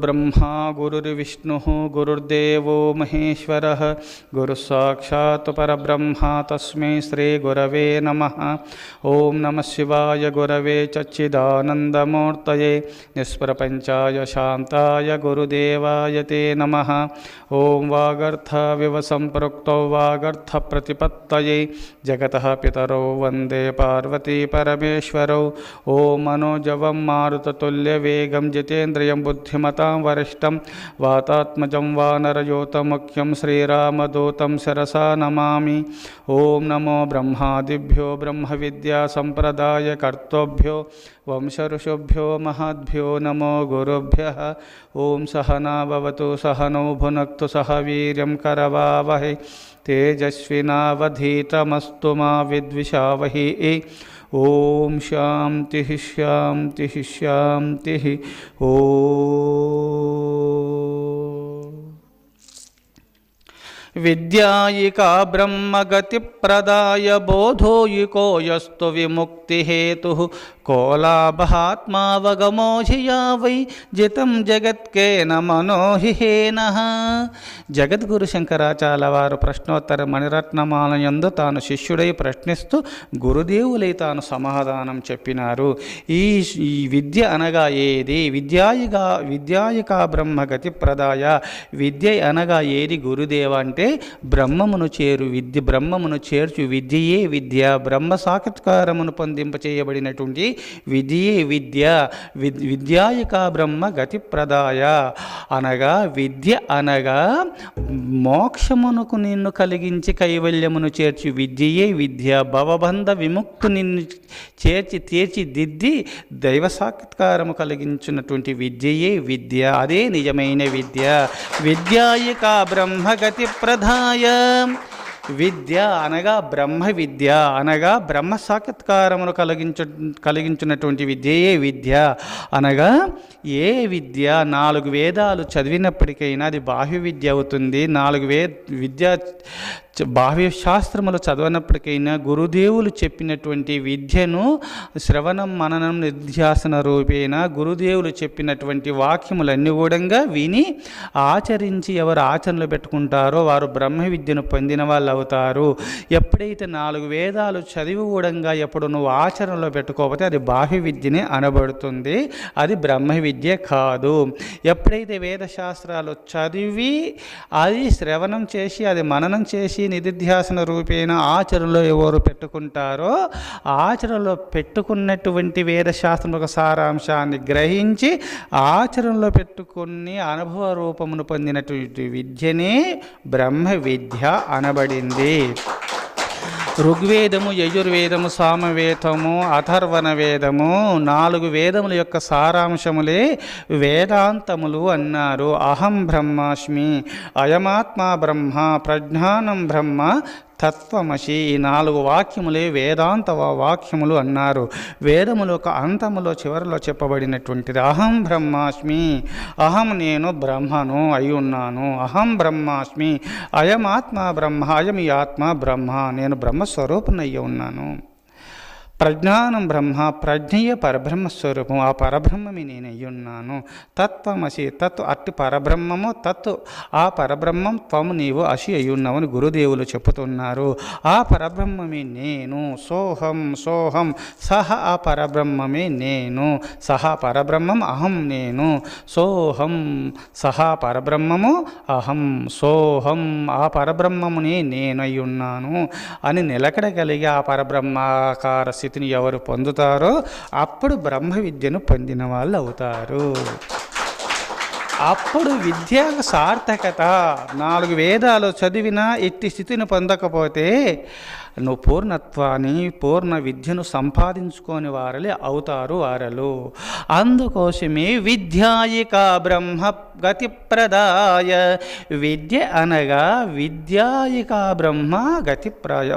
गुरुर्ब्रह्मा, गुरुर्विष्णु, गुरुर्देव महेश्वर। गुरुस्साक्षात् तस्म तस्मै नम। ओं नम शिवाय, गुरव चच्चिदानंदमूर्त निष्प्रपंचाय शांताय गुरुदेवाय ते नम। ओं वागर्थविव प्रतिपत्त जगत पितरो पितरौ पार्वती परमेश्वर। ओं मनोजव मारुतुल्यगम जितेन्द्रिय बुद्धिमता वरिष्ठ। वातात्मज वा नरयोतमख्यं श्रीरामदूत शिरसा नमा ओं नमो ब्रह्मादिभ्यो ब्रह्म विद्यासंप्रदायकर्तृभ्यो वंश ऋषुभ्यो महद्यो नमो गुरुभ्यः। ओं सहना सह नौ भुन सह वीर करवावहे। तेजस्वीनावधीतमस्तु मा विद्विषावहि। ॐ शान्तिः शान्तिः शान्तिः ओ। विद्यायिका ब्रह्मगति ब्रह्मगतिप्रदाय बोधोयिको यस्तु विमुक्ति हेतु బ్రహ్మగతిప్రదాయ వై జితం జగత్కేన మనోహిహేన జగద్గురు శంకరాచార్య వారు ప్రశ్నోత్తర మణిరత్నమాలయందు తాను శిష్యుడై ప్రశ్నిస్తూ గురుదేవులై తాను సమాధానం చెప్పినారు. ఈ ఈ విద్య అనగా ఏది? విద్యాయిగా విద్యాయికా బ్రహ్మగతి ప్రదాయ. విద్య అనగా ఏది గురుదేవ అంటే బ్రహ్మమును చేరు విద్య బ్రహ్మమును చేర్చు విద్యయే విద్య. బ్రహ్మ సాక్షాత్కారమును పొందింపచేయబడినటువంటి చేయబడినటువంటి విద్యే విద్య విద్ విద్యాయిక బ్రహ్మ గతి ప్రదాయ అనగా విద్య అనగా మోక్షమునకు నిన్ను కలిగించి కైవల్యమును చేర్చి విద్యయే విద్య భవబంధ విముక్తు నిన్ను చేర్చి తీర్చిదిద్ది దైవ సాక్షాత్కారము కలిగించినటువంటి విద్యయే విద్య. అదే నిజమైన విద్య. విద్యాయిక బ్రహ్మగతి ప్రధాయ విద్య అనగా బ్రహ్మ విద్య అనగా బ్రహ్మ సాక్షాత్కారమును కలిగించు కలిగించినటువంటి విద్యయే విద్య? అనగా ఏ విద్య? నాలుగు వేదాలు చదివినప్పటికైనా అది బాహ్య విద్య అవుతుంది. నాలుగు వే విద్య బాహ్య శాస్త్రములు చదవనప్పటికైనా గురుదేవులు చెప్పినటువంటి విద్యను శ్రవణం మననం నిర్ధ్యాసన రూపేణ గురుదేవులు చెప్పినటువంటి వాక్యములన్నీ కూడా విని ఆచరించి ఎవరు ఆచరణలో పెట్టుకుంటారో వారు బ్రహ్మ విద్యను పొందిన వాళ్ళు అవుతారు. ఎప్పుడైతే నాలుగు వేదాలు చదివి కూడా ఎప్పుడు నువ్వు ఆచరణలో పెట్టుకోకపోతే అది బాహ్య విద్యనే అనబడుతుంది. అది బ్రహ్మ విద్య కాదు. ఎప్పుడైతే వేదశాస్త్రాలు చదివి అది శ్రవణం చేసి అది మననం చేసి నిధిధ్యాసన రూపేణ ఆచరణలో ఎవరు పెట్టుకుంటారో ఆచరణలో పెట్టుకున్నటువంటి వేదశాస్త్రం ఒక యొక్క సారాంశాన్ని గ్రహించి ఆచరణలో పెట్టుకుని అనుభవ రూపమును పొందినటువంటి విద్యనే బ్రహ్మ విద్య అనబడింది ఋగ్వేదము యజుర్వేదము సామవేదము అథర్వణ వేదము నాలుగు వేదముల యొక్క సారాంశములే వేదాంతములు అన్నారు. అహం బ్రహ్మాస్మి అయమాత్మ బ్రహ్మ ప్రజ్ఞానం బ్రహ్మ తత్వమసి ఈ నాలుగు వాక్యములే వేదాంత వాక్యములు అన్నారు. వేదముల యొక్క అంతములో చివరిలో చెప్పబడినటువంటిది. అహం బ్రహ్మాస్మి అహం నేను బ్రహ్మను అయి ఉన్నాను. అహం బ్రహ్మాస్మి అయం ఆత్మ బ్రహ్మ అయం ఈ ఆత్మ బ్రహ్మ నేను బ్రహ్మస్వరూపునయ్యి ఉన్నాను. ప్రజ్ఞానం బ్రహ్మ ప్రజ్ఞయ పరబ్రహ్మ స్వరూపం. ఆ పరబ్రహ్మమి నేను అయ్యున్నాను తత్వమసి తత్ అట్టి పరబ్రహ్మము తత్ ఆ పరబ్రహ్మం త్వము నీవు అసి అయ్యున్నావని గురుదేవులు చెబుతున్నారు ఆ పరబ్రహ్మమే నేను. సోహం సోహం. సహ ఆ పరబ్రహ్మమే నేను. సహ పరబ్రహ్మం అహం నేను. సోహం సహ పరబ్రహ్మము అహం. సోహం ఆ పరబ్రహ్మమునే నేను అయ్యున్నాను అని అని నిలకడగలిగి ఆ పరబ్రహ్మాకార స్థితిని ఎవరు పొందుతారో అప్పుడు బ్రహ్మ విద్యను పొందిన వాళ్ళు అవుతారు. అప్పుడు విద్య సార్థకత. నాలుగు వేదాలు చదివినా ఎట్టి స్థితిని పొందకపోతే నువ్వు పూర్ణత్వాన్ని పూర్ణ విద్యను సంపాదించుకొని వారలే అవుతారు వారలు. అందుకోసమే విద్యాయిక బ్రహ్మ గతి ప్రదాయ విద్య అనగా విద్యాయిక బ్రహ్మ గతి ప్రయ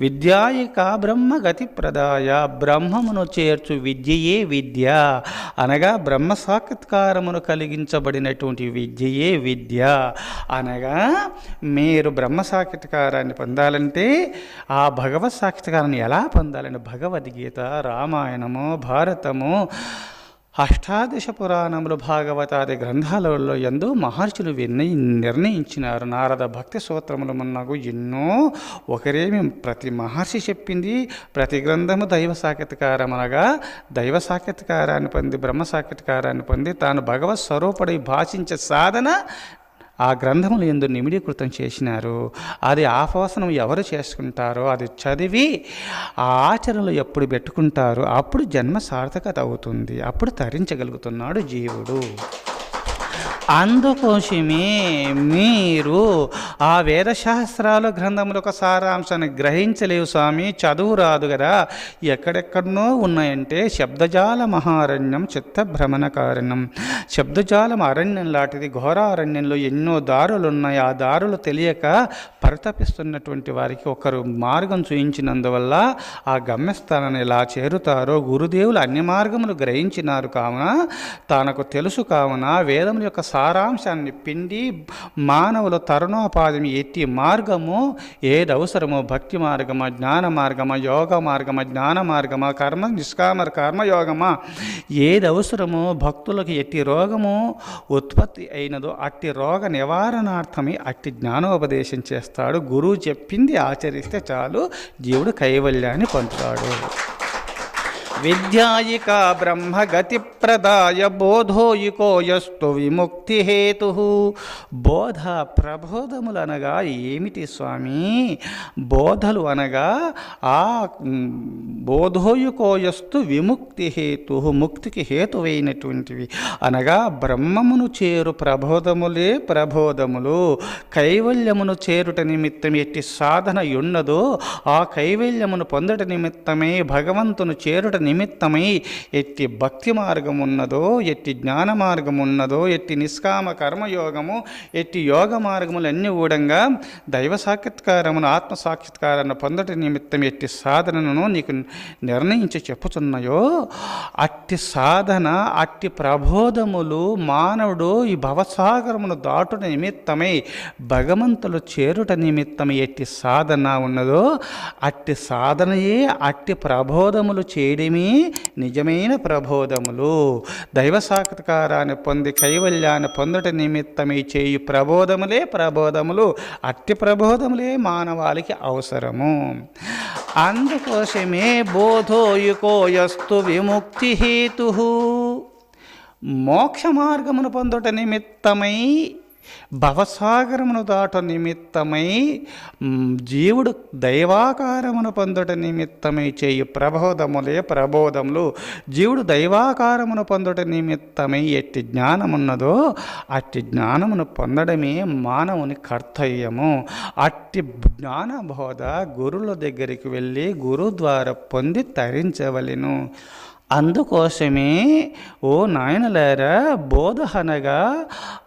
విద్యాయిక బ్రహ్మగతి ప్రదాయ బ్రహ్మమును చేర్చు విద్యయే విద్య. అనగా బ్రహ్మ సాక్షాత్కారమును కలిగించబడినటువంటి విద్యయే విద్య. అనగా మీరు బ్రహ్మ సాక్షాత్కారాన్ని పొందాలంటే ఆ భగవత్ సాక్షాత్కారాన్ని ఎలా పొందాలని భగవద్గీత రామాయణము భారతము అష్టాదశ పురాణములు భాగవతాది గ్రంథాలలో ఎందు మహర్షులు విన్నయి నిర్ణయించినారు. నారద భక్తి సూత్రములు మున్నగు ఎన్నో ఒకరేమి ప్రతి మహర్షి చెప్పింది ప్రతి గ్రంథము దైవ సాక్షాత్కారం అనగా దైవ సాక్షాత్కారాన్ని పొంది బ్రహ్మ సాక్షాత్కారాన్ని పొంది తాను భగవత్ స్వరూపుడై భాషించే సాధన ఆ గ్రంథములు ఎందు నిమిడీకృతం చేసినారు. అది ఆపోసనం ఎవరు చేసుకుంటారో అది చదివి ఆ ఆచరణలు ఎప్పుడు పెట్టుకుంటారో? అప్పుడు జన్మ సార్థకత అవుతుంది. అప్పుడు తరించగలుగుతున్నాడు జీవుడు. అందుకోసమే మీరు ఆ వేదశాస్త్రాలు గ్రంథముల ఒక సారాంశాన్ని గ్రహించలేవు స్వామి. చదువు రాదు కదా. ఎక్కడెక్కడనో ఉన్నాయంటే శబ్దజాల మహారణ్యం చిత్త భ్రమణకారణం శబ్దజాలం అరణ్యం లాంటిది ఘోర అరణ్యంలో ఎన్నో దారులు ఉన్నాయి ఆ దారులు తెలియక పరితపిస్తున్నటువంటి వారికి ఒకరు మార్గం చూయించినందువల్ల ఆ గమ్యస్థానాన్ని ఎలా చేరుతారో గురుదేవులు అన్ని మార్గములు గ్రహించినారు కావున తనకు తెలుసు కావున వేదముల యొక్క సారాంశాన్ని పిండి మానవుల తరుణోపాధి ఎట్టి మార్గము ఏది అవసరమో భక్తి మార్గమా జ్ఞాన మార్గమా యోగ మార్గమా జ్ఞాన మార్గమా కర్మ నిష్కామ కర్మయోగమా ఏది అవసరమో భక్తులకు ఎట్టి రోగము ఉత్పత్తి అయినదో అట్టి రోగ నివారణార్థమే అట్టి జ్ఞానోపదేశం చేస్తాడు గురువు చెప్పింది ఆచరిస్తే చాలు. జీవుడు కైవల్యాన్ని పొందుతాడు. విద్యాయికా బ్రహ్మగతి ప్రదాయ బోధోయికో యస్తు విముక్తి హేతు బోధ ప్రబోధములు అనగా ఏమిటి స్వామి? బోధలు అనగా ఆ బోధోయుకో యస్తు విముక్తి హేతు ముక్తికి హేతువైనటువంటివి. అనగా బ్రహ్మమును చేరు ప్రబోధములే ప్రబోధములు. కైవల్యమును చేరుట నిమిత్తం ఎట్టి సాధన ఉన్నదో ఆ కైవల్యమును పొందట నిమిత్తమే భగవంతును చేరుట నిమిత్తమై ఎట్టి భక్తి మార్గం ఉన్నదో ఎట్టి జ్ఞాన మార్గం ఉన్నదో ఎట్టి నిష్కామ కర్మయోగము ఎట్టి యోగ మార్గములన్నీ కూడంగా దైవ సాక్షాత్కారమును ఆత్మ సాక్షాత్కారాన్ని పొందట నిమిత్తం ఎట్టి సాధనను నీకు నిర్ణయించి చెప్పుచున్నాయో అట్టి సాధన అట్టి ప్రబోధములు మానవుడు ఈ భవసాగరమును దాటుట నిమిత్తమై భగవంతులు చేరుట నిమిత్తం ఎట్టి సాధన ఉన్నదో అట్టి సాధనయే అట్టి ప్రబోధములు చేయడమే నిజమైన ప్రబోధములు. దైవ సాక్షాత్కారాన్ని పొంది కైవల్యాన్ని పొందట నిమిత్తమై చేయు ప్రబోధములే ప్రబోధములు. అట్టి ప్రబోధములే మానవాళికి అవసరము. అందుకోసమే బోధోయుకోయస్తు విముక్తి హేతు. మోక్ష మార్గమును పొందుట నిమిత్తమై భవసాగరమును దాట నిమిత్తమై జీవుడు దైవాకారమును పొందుట నిమిత్తమై చేయు ప్రబోధములే ప్రబోధములు. జీవుడు దైవాకారమును పొందుట నిమిత్తమై ఎట్టి జ్ఞానమున్నదో అట్టి జ్ఞానమును పొందడమే మానవుని కర్తవ్యము. అట్టి జ్ఞానబోధ గురుల దగ్గరికి వెళ్ళి గురు ద్వారా పొంది తరించవలెను. అందుకోసమే ఓ నాయనలారా బోధహనగా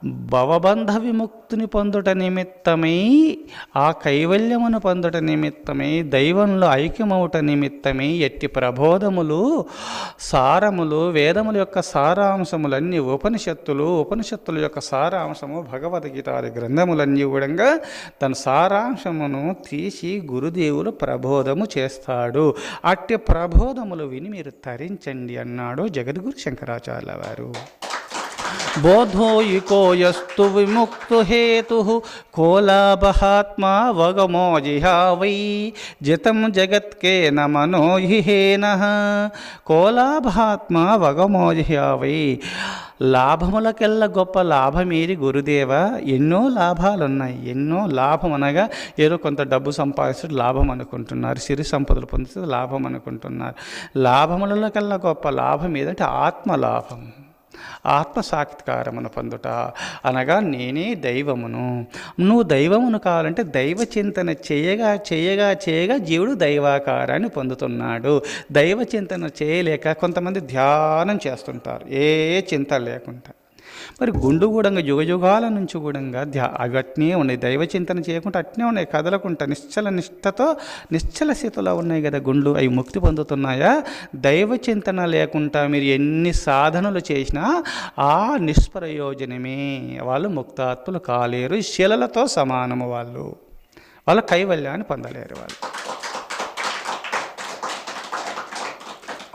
భవబంధ విముక్తిని పొందుట నిమిత్తమై ఆ కైవల్యమును పొందుట నిమిత్తమై దైవంలో ఐక్యమవుట నిమిత్తమై ఎట్టి ప్రబోధములు సారములు వేదముల యొక్క సారాంశములన్నీ ఉపనిషత్తులు ఉపనిషత్తుల యొక్క సారాంశము భగవద్గీతాది గ్రంథములన్నీ కూడా తన సారాంశమును తీసి గురుదేవులు ప్రబోధము చేస్తాడు. అట్టి ప్రబోధములు విని మీరు తరించండి అన్నాడు జగద్గురు శంకరాచార్య వారు. బోధోయికో యస్తు విముక్తు హేతు కోలాభహాత్మా వగమో జిహావై జితం జగత్కే నమనో హిహేన కోలాభాత్మా వగమో జిహావై లాభములకెల్ల గొప్ప లాభమేది గురుదేవ? ఎన్నో లాభాలున్నాయి. ఎన్నో లాభం అనగా ఏదో కొంత డబ్బు సంపాదిస్తే లాభం అనుకుంటున్నారు సిరి సంపదలు పొందితే లాభం అనుకుంటున్నారు లాభములకల్లా గొప్ప లాభం ఏదంటే ఆత్మ లాభం ఆత్మ సాక్షాత్కారమును పొందుట. అనగా నేనే దైవమును. నువ్వు దైవమును కావాలంటే దైవ చింతన చేయగా చేయగా చేయగా జీవుడు దైవాకారాన్ని పొందుతున్నాడు. దైవ చింతన చేయలేక కొంతమంది ధ్యానం చేస్తుంటారు. ఏ చింత లేకుండా. మరి గుండు కూడా యుగయుగాల నుంచి కూడా ధ్యా అవి అట్నే ఉన్నాయి. దైవ చింతన చేయకుండా అట్నే ఉన్నాయి. కదలకుండా నిశ్చల నిష్ఠతో నిశ్చల స్థితిలో ఉన్నాయి కదా గుండ్లు. అవి ముక్తి పొందుతున్నాయా? దైవ చింతన లేకుండా మీరు ఎన్ని సాధనలు చేసినా ఆ నిష్ప్రయోజనమే. వాళ్ళు ముక్తాత్ములు కాలేరు. శిలలతో సమానము వాళ్ళు. వాళ్ళ కైవల్యాన్ని పొందలేరు వాళ్ళు.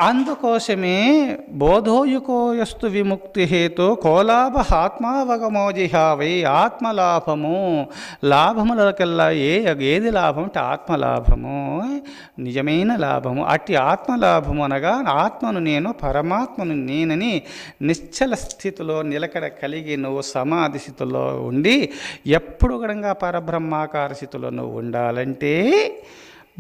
అందుకోసమే బోధోయుకోయస్తు విముక్తి హేతు కోలాభ ఆత్మావగమోజిహావై ఆత్మలాభము. లాభములకెల్లా ఏ ఏది లాభం అంటే ఆత్మలాభము. నిజమైన లాభము. అట్టి ఆత్మలాభము అనగా ఆత్మను నేను పరమాత్మను నేనని నిశ్చల స్థితిలో నిలకడ కలిగి నువ్వు సమాధి స్థితిలో ఉండి ఎప్పుడు కూడా పరబ్రహ్మాకార స్థితిలో నువ్వు ఉండాలంటే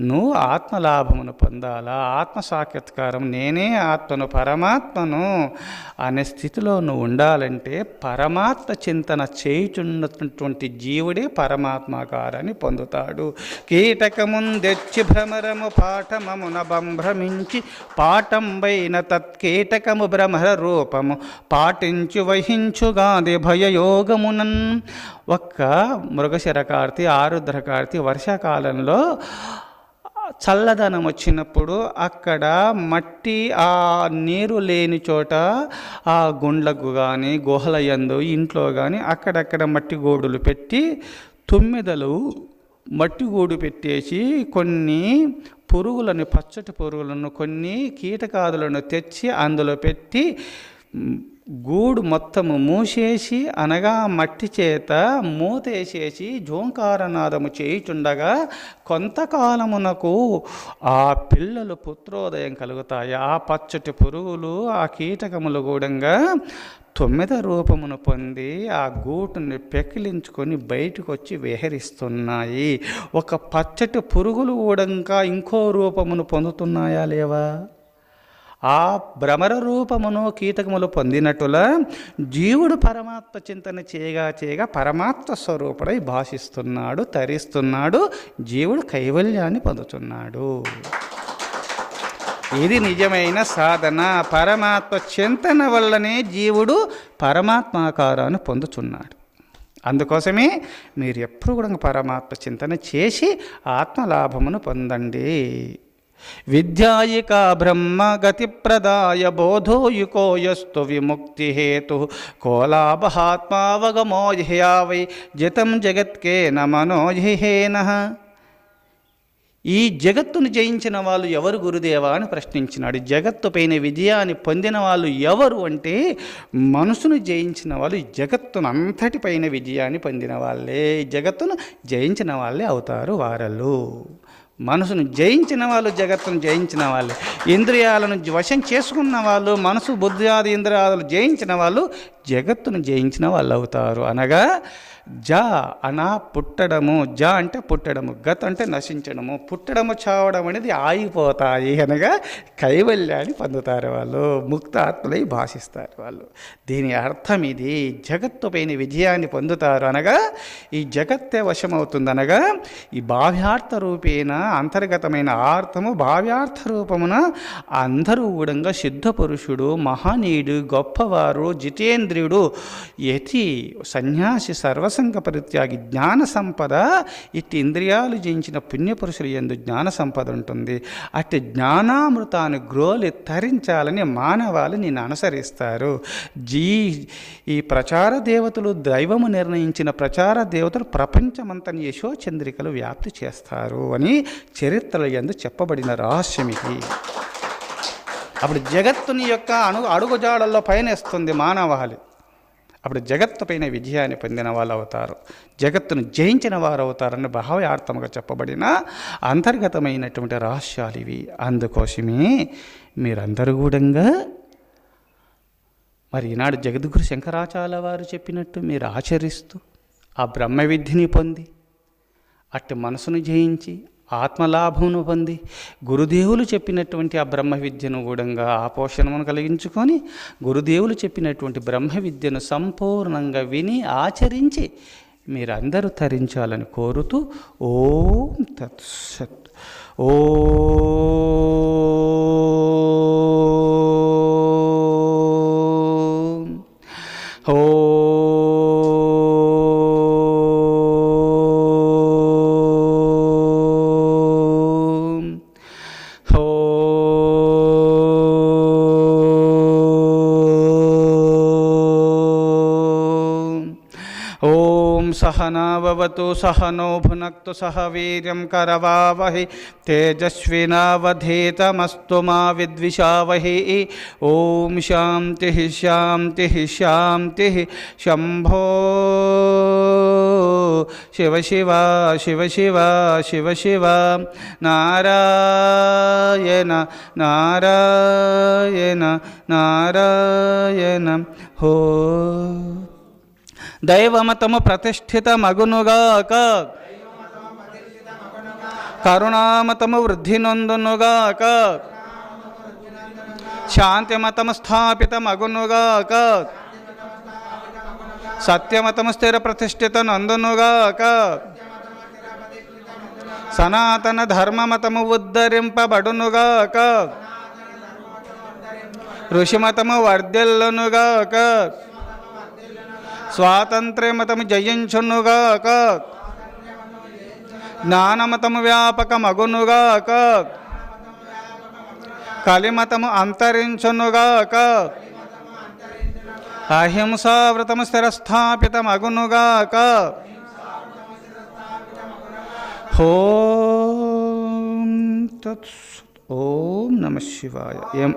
నువ్వు ఆత్మలాభమును పొందాలా ఆత్మ సాక్షాత్కారం నేనే ఆత్మను పరమాత్మను అనే స్థితిలో నువ్వు ఉండాలంటే పరమాత్మ చింతన చేయుచున్నటువంటి జీవుడే పరమాత్మాకారాన్ని పొందుతాడు. కీటకముందెచ్చి భ్రమరము పాఠమమున బంభ్రమించి పాఠంబైన తత్కీటకము భ్రమర రూపము పాటించు వహించుగాది భయయోగమునన్. ఒక్క మృగశిర ఆరుద్రకార్తి ఆరుద్ర వర్షాకాలంలో చల్లదనం వచ్చినప్పుడు అక్కడ మట్టి ఆ నీరు లేని చోట ఆ గుండ్లకు కానీ గుహల యందు ఇంట్లో కానీ అక్కడక్కడ మట్టి గోడులు పెట్టి తుమ్మిదలు మట్టి గూడు పెట్టేసి కొన్ని పురుగులను పచ్చటి పురుగులను కొన్ని కీటకాదులను తెచ్చి అందులో పెట్టి గూడు మొత్తము మూసేసి అనగా మట్టి చేత మూతేసేసి జోంకారనాదము చేయుచుండగా కొంతకాలమునకు ఆ పిల్లలు పుత్రోదయం కలుగుతాయి. ఆ పచ్చటి పురుగులు ఆ కీటకములు గూడంగా తొమ్మిద రూపమును పొంది ఆ గూటుని పెకిలించుకొని బయటకు వచ్చి విహరిస్తున్నాయి. ఒక పచ్చటి పురుగులు కూడా ఇంకా ఇంకో రూపమును పొందుతున్నాయా లేవా? ఆ భ్రమర రూపమును కీటకములు పొందినట్టుల జీవుడు పరమాత్మ చింతన చేయగా చేయగా పరమాత్మ స్వరూపుడై భాషిస్తున్నాడు తరిస్తున్నాడు జీవుడు కైవల్యాన్ని పొందుతున్నాడు. ఇది నిజమైన సాధన. పరమాత్మ చింతన వల్లనే జీవుడు పరమాత్మాకారాన్ని పొందుతున్నాడు అందుకోసమే మీరు ఎప్పుడు కూడా పరమాత్మ చింతన చేసి ఆత్మలాభమును పొందండి. విద్యాయికా బ్రహ్మ గతిప్రదాయ బోధోయుకో యస్తు విముక్తి హేతు. కోలాభాత్మావగమోహ్యా వై జితం జగత్కేన మనోహేన ఈ జగత్తును జయించిన వాళ్ళు ఎవరు గురుదేవా అని ప్రశ్నించినాడు. జగత్తు పైన విజయాన్ని పొందిన వాళ్ళు ఎవరు అంటే మనసును జయించిన వాళ్ళు ఈ జగత్తును అంతటిపైన విజయాన్ని పొందిన వాళ్ళే. జగత్తును జయించిన వాళ్ళే అవుతారు వారలు. మనసును జయించిన వాళ్ళు జగత్తును జయించిన వాళ్ళు. ఇంద్రియాలను వశం చేసుకున్న వాళ్ళు మనసు బుద్ధి ఆది ఇంద్రియాలను జయించిన వాళ్ళు జగత్తును జయించిన వాళ్ళు అవుతారు. అనగా జ అనా పుట్టడము జ అంటే పుట్టడము గత అంటే నశించడము. పుట్టడము చావడం అనేది ఆగిపోతాయి అనగా కైవల్యాన్ని పొందుతారు వాళ్ళు ముక్త ఆత్మలై భాషిస్తారు వాళ్ళు. దీని అర్థం ఇది. జగత్తు పైన విజయాన్ని పొందుతారు అనగా ఈ జగత్తే వశమవుతుందనగా ఈ భావ్యార్థ రూపేణ అంతర్గతమైన ఆర్థము భావ్యార్థ రూపమున అందరూ కూడా సిద్ధ పురుషుడు మహనీయుడు గొప్పవారు జితేంద్రియుడు యతి సన్యాసి సర్వసంగ పరిత్యాగి జ్ఞాన సంపద ఇట్టి ఇంద్రియాలు జయించిన పుణ్యపురుషులు ఎందు జ్ఞాన సంపద ఉంటుంది. అట్టి జ్ఞానామృతాన్ని గ్రోలి తరించాలని మానవాళి నేను అనుసరిస్తారు. జీ ఈ ప్రచార దేవతలు దైవము నిర్ణయించిన ప్రచార దేవతలు ప్రపంచమంతని యశోచంద్రికలు వ్యాప్తి చేస్తారు అని చరిత్రల ఎందు చెప్పబడిన రహస్యం ఇది. అప్పుడు జగత్తుని యొక్క అణు అడుగుజాడల్లో పయనిస్తుంది మానవాళి. అప్పుడు జగత్తు పైన విజయాన్ని పొందిన వాళ్ళు అవుతారు జగత్తును జయించిన వారు అవుతారని భావయార్థముగా చెప్పబడిన అంతర్గతమైనటువంటి రహస్యాలు ఇవి. అందుకోసమే మీరందరూ కూడా మరి ఈనాడు జగద్గురు శంకరాచార్య వారు చెప్పినట్టు మీరు ఆచరిస్తూ ఆ బ్రహ్మ విద్యని పొంది అట్టి మనసును జయించి ఆత్మలాభమును పొంది గురుదేవులు చెప్పినటువంటి ఆ బ్రహ్మ విద్యను కూడా ఆపోషణమును కలిగించుకొని గురుదేవులు చెప్పినటువంటి బ్రహ్మ విద్యను సంపూర్ణంగా విని ఆచరించి మీరందరూ తరించాలని కోరుతూ ఓం తత్సత్. ఓ सहनावतु सहनो भुन सह वीर करवावहे। तेजस्विनावधीतमस्तु मा ओ ॐ शान्तिः शाति शंभो शिव शिवा शिव शिवा, शिव शिव। नारायण नारायण नारायण। हो। దైవమతము ప్రతిష్ఠిత మగునుగాక కరుణామతము వృద్ధి నొందునుగాక శాంతిమతము స్థాపిత మగునుగాక సత్యమతము స్థిర ప్రతిష్ఠిత నందునుగాక సనాతన ధర్మమతము ఉద్ధరింపబడునుగాక ఋషిమతము వర్ధిల్లునుగాక స్వాతంత్ర్యమతము జయించునుగాక. జ్ఞానమతము వ్యాపకమగునుగాక. కలిమతము అంతరించునుగాక. అహింసావ్రతము స్థిరస్థాపితమగునుగాక. ఓం తత్సత్ ఓం నమ శివాయ.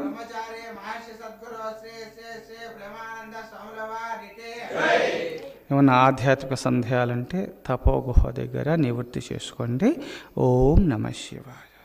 ఏమన్నా ఆధ్యాత్మిక సందేహాలంటే తపోగుహ దగ్గర నివృత్తి చేసుకోండి. ఓం నమ శివాయ.